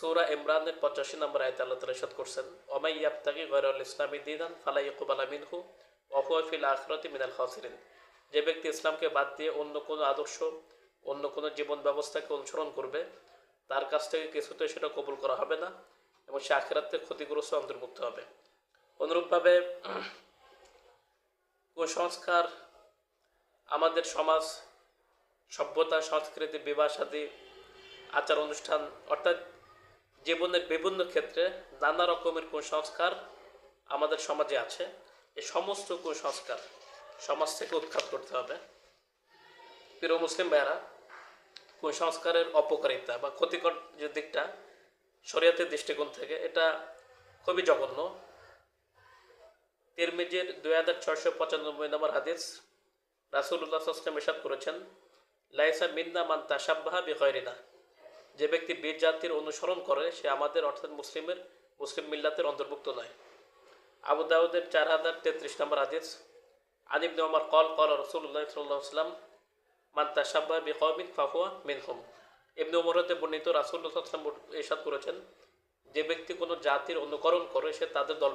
সৌরা ইমরানের পঁচাশি নম্বর আয়তে আল্লাহ তালা সাদ করছেন, ওমাই ইয়াবতাকি গয়রুল ইসলামী দিনান ফালাই ইকুবালা মিনহু অহুয়াফিল আখরতি মিনাল খাসিরিন। যে ব্যক্তি ইসলামকে বাদ দিয়ে অন্য কোনো আদর্শ, অন্য কোনো জীবন ব্যবস্থাকে অনুসরণ করবে, তার কাছ থেকে কিছুতে সেটা কবুল করা হবে না এবং সে আখেরাতে ক্ষতিগ্রস্ত অন্তর্ভুক্ত হবে। অনুরূপভাবে কুসংস্কার আমাদের সমাজ, সভ্যতা, সংস্কৃতি, বিবাহ, সাদী আচার অনুষ্ঠান অর্থাৎ জীবনের বিভিন্ন ক্ষেত্রে নানা রকমের কুসংস্কার আমাদের সমাজে আছে। এই সমস্ত কুসংস্কার সমাজ থেকে উৎখাত করতে হবে। প্রিয় মুসলিম ভাইয়েরা, কুসংস্কারের অপকারিতা বা ক্ষতিকর যে দিকটা শরীয়তের দৃষ্টিকোণ থেকে, এটা খুবই জঘন্য। তিরমিজের দুই হাজার ছয়শো পঁচানব্বই নম্বর হাদিস রাসুল্লাহ আসলাম করেছেন, লাইসা মিন্না মান তাসাব্বাহা বিখয়রিনা যে ব্যক্তি বীর জাতির অনুসরণ করে, সে আমাদের, অর্থাৎ মুসলিমের, মুসলিম মিল্লাতের অন্তর্ভুক্ত নয়। আবু দাউদের চার হাজার তেত্রিশ নম্বর হাদিস আনিব আমার কল কল রসুল্লাহ সাল্লাহ সাল্লাম মান তাসাব্বাহ বিকমিন ফাহুয়া মিনহুম। এমনি উমরতে বর্ণিত রাসুল্লাহ ইসাদ করেছেন, যে ব্যক্তি কোনো জাতির অনুকরণ করে, সে তাদের দল